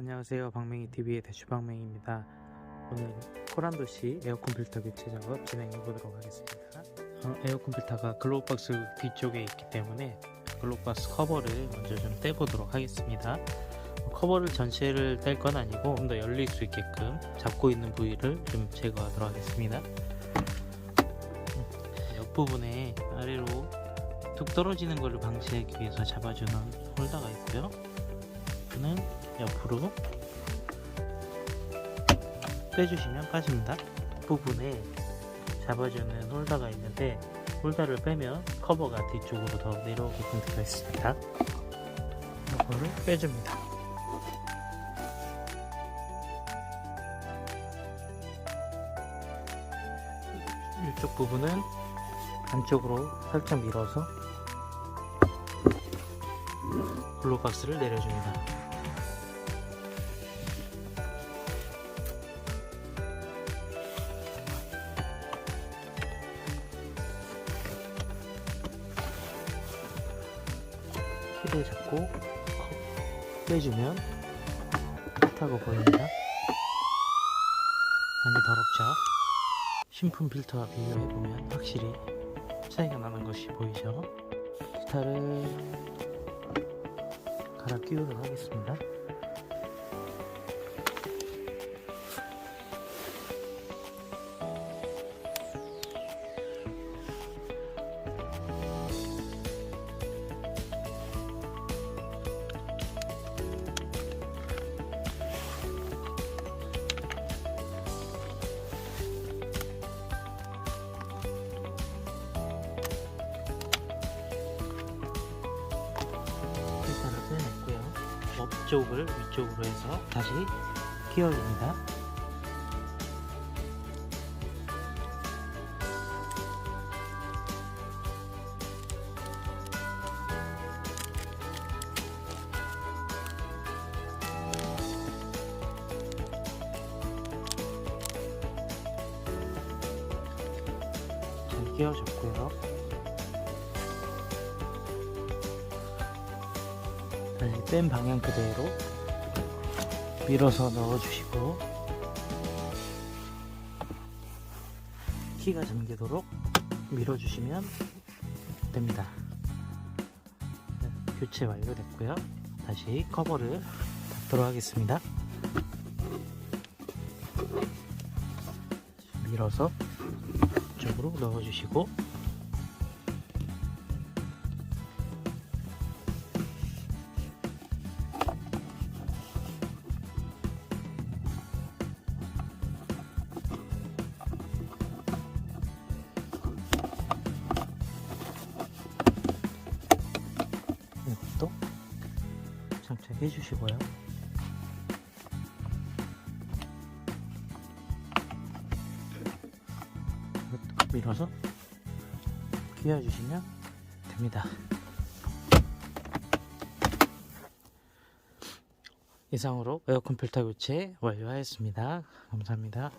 안녕하세요. 방맹이TV의 대추방맹입니다. 오늘 코란도시 에어컨 필터 교체 작업 진행해 보도록 하겠습니다. 어, 에어컨 필터가 글로우박스 뒤쪽에 있기 때문에 글로우박스 커버를 먼저 좀 떼보도록 하겠습니다. 커버를 전체를 뗄 건 아니고 좀 더 열릴 수 있게끔 잡고 있는 부위를 좀 제거하도록 하겠습니다. 음, 옆부분에 아래로 툭 떨어지는 것을 방지하기 위해서 잡아주는 홀더가 있고요. 는 옆으로 빼주시면 빠집니다. 부분에 잡아주는 홀더가 있는데 홀더를 빼면 커버가 뒤쪽으로 더 내려오게끔 되어 있습니다. 이거를 빼줍니다. 이쪽 부분은 안쪽으로 살짝 밀어서 블루박스를 내려줍니다. 힐을 잡고 컵 빼주면 타고 보입니다. 많이 더럽죠? 신품 필터와 비교해보면 확실히 차이가 나는 것이 보이죠? 스타를 갈아 끼우도록 하겠습니다. 업쪽을 위쪽으로 해서 다시 끼워 줍니다. 잘 끼워줬고요. 다시 뺀 방향 그대로 밀어서 넣어주시고 키가 잠기도록 밀어주시면 됩니다. 네, 교체 완료됐고요. 다시 커버를 닫도록 하겠습니다. 밀어서 이쪽으로 넣어주시고 장착해 주시고요. 밀어서 끼워 주시면 됩니다. 이상으로 에어컨 필터 교체 완료하였습니다. 감사합니다.